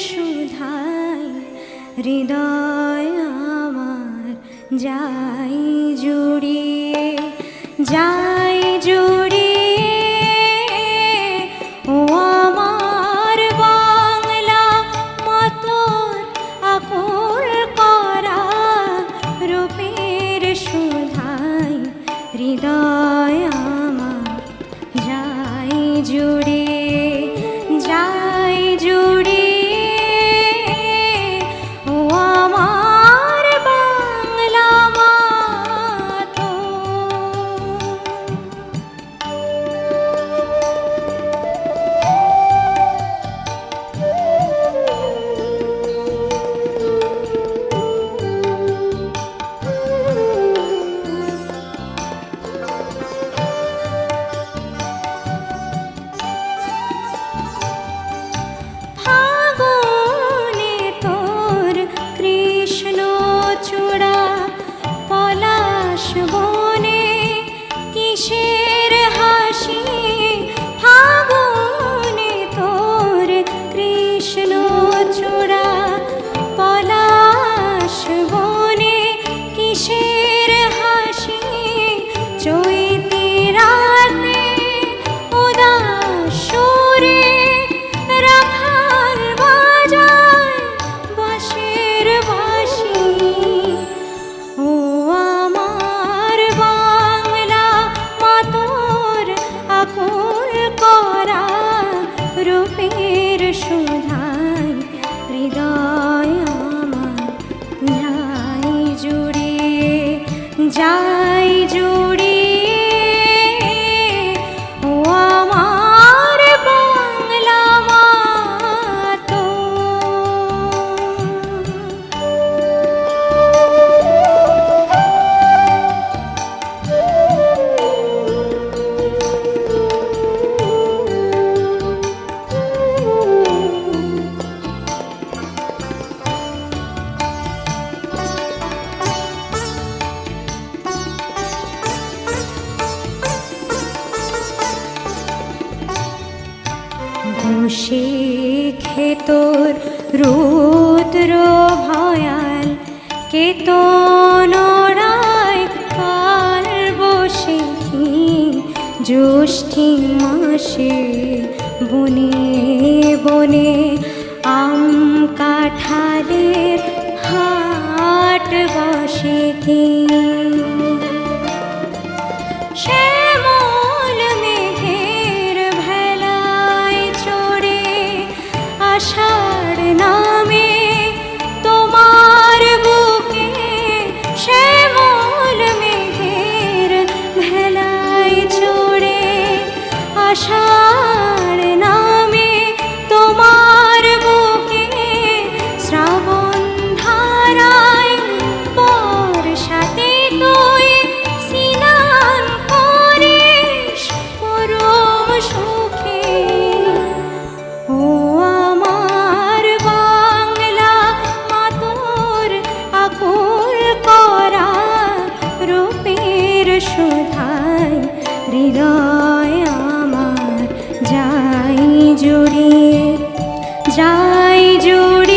শুধাই হৃদয় আমার যাই জুড়িয়ে, যাই জুড়ি ও আমার বাংলা মতন আপুর করা রূপের শুধাই হৃদয় আমার যাই জুড়ি 家。শিখে তোর রুদ্র ভয়াল। কে তো জ্যোষ্ঠী মাসে বনে বনে 山。যায় জুড়ে